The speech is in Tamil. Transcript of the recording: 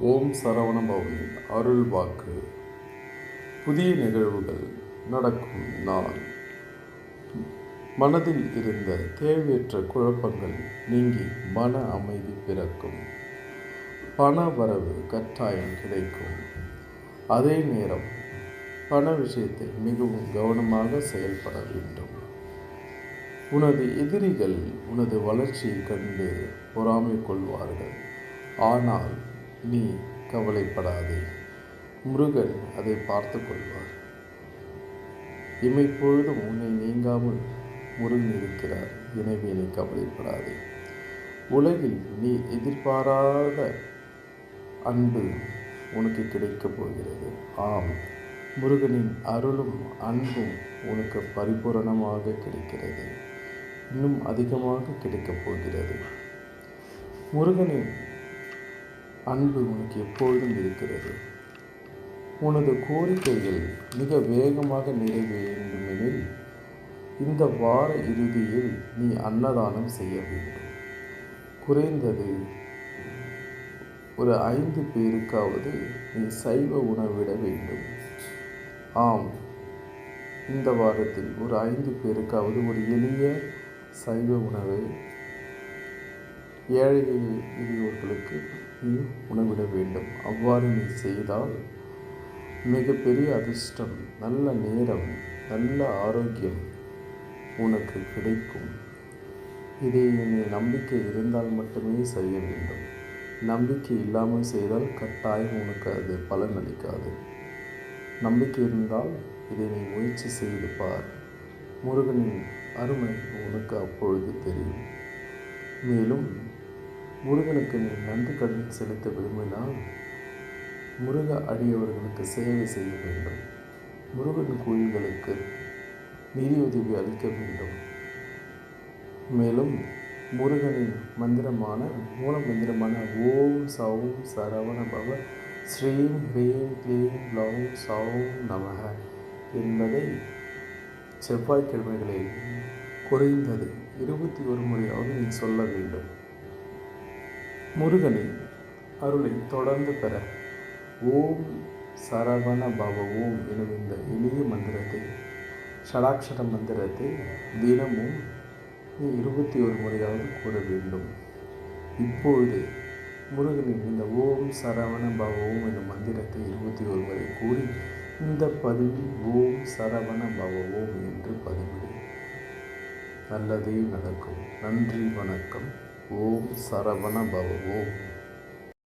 ஓம் சரவண பவனி அருள் வாக்கு. புதிய நிகழ்வுகள் நடக்கும் நாள். மனதில் இருந்த தேவையற்ற குழப்பங்கள் நீங்கி மன அமைதி பிறக்கும். பண வரவு கட்டாயம் கிடைக்கும். அதே நேரம் பண விஷயத்தில் மிகவும் கவனமாக செயல்பட வேண்டும். உனது எதிரிகள் உனது வளர்ச்சியை கண்டு பொறாமை கொள்வார்கள். ஆனால் நீ கவலைப்படாதே. முருகன் அதை பார்த்து கொள்வார். இமைப்பொழுதும் உன்னை நீங்காமல் முருகன் இருக்கிறார் எனவே நீ கவலைப்படாதே. உலகில் நீ எதிர்பாராத அன்பு உனக்கு கிடைக்கப் போகிறது. ஆம் முருகனின் அருளும் அன்பும் உனக்கு பரிபூரணமாக கிடைக்கிறது. இன்னும் அதிகமாக கிடைக்கப் போகிறது. முருகனின் அன்பு உனக்கு எப்பொழுதும் இருக்கிறது. உனது கோரிக்கைகள் மிக வேகமாக நிறைவேறுமெனில் வேண்டுமெனில் இந்த வார இறுதியில் நீ அன்னதானம் செய்ய வேண்டும். குறைந்தது ஒரு ஐந்து பேருக்காவது நீ சைவ உணவிட வேண்டும். ஆம் இந்த வாரத்தில் ஒரு ஐந்து பேருக்காவது ஒரு எளிய சைவ உணவை. ஏழை எளியோர்களுக்கு நீ உணவிட வேண்டும். அவ்வாறு நீ செய்தால் மிகப்பெரிய அதிர்ஷ்டம் நல்ல நேரம் நல்ல ஆரோக்கியம் உனக்கு கிடைக்கும். இதை நீ நம்பிக்கை இருந்தால் மட்டுமே செய்ய வேண்டும். நம்பிக்கை இல்லாமல் செய்தால் கட்டாயம் உனக்கு அது பலன் அளிக்காது. நம்பிக்கை இருந்தால் இதை நீ முயற்சி செய்து பார். முருகனின் அருமை உனக்கு அப்பொழுது தெரியும். மேலும் முருகனுக்கு நீ நன்றி கடன் செலுத்த விரும்பினால் முருக அடியவர்களுக்கு சேவை செய்ய வேண்டும். முருகன் கோயில்களுக்கு நிதியுதவி அளிக்க வேண்டும். மேலும் முருகனின் மந்திரமான மூல மந்திரமான ஓம் சௌம் சரவண பவ ஸ்ரீம் ஹ்ரீம் க்ளீம் லௌம் சௌம் நமக என்பதை செவ்வாய்க்கிழமைகளில் குறைந்தது இருபத்தி ஒரு முறையாவது நீ சொல்ல வேண்டும். முருகனின் அருளை தொடர்ந்து பெற. ஓம் சரவண பவ ஓம் எனும் இந்த எளிய மந்திரத்தை ஷடாட்சர மந்திரத்தை தினமும் நீ இருபத்தி ஒரு முறையாவது கூற வேண்டும். இப்பொழுது முருகனின் இந்த ஓம் சரவண பவ ஓம் எனும் மந்திரத்தை இருபத்தி ஒரு முறை கூறி இந்த பதிவில் ஓம் சரவண பவ ஓம் என்று பதிவிடு. நல்லதே நடக்கும். நன்றி வணக்கம். ஓம் சரவண பவ ஓம்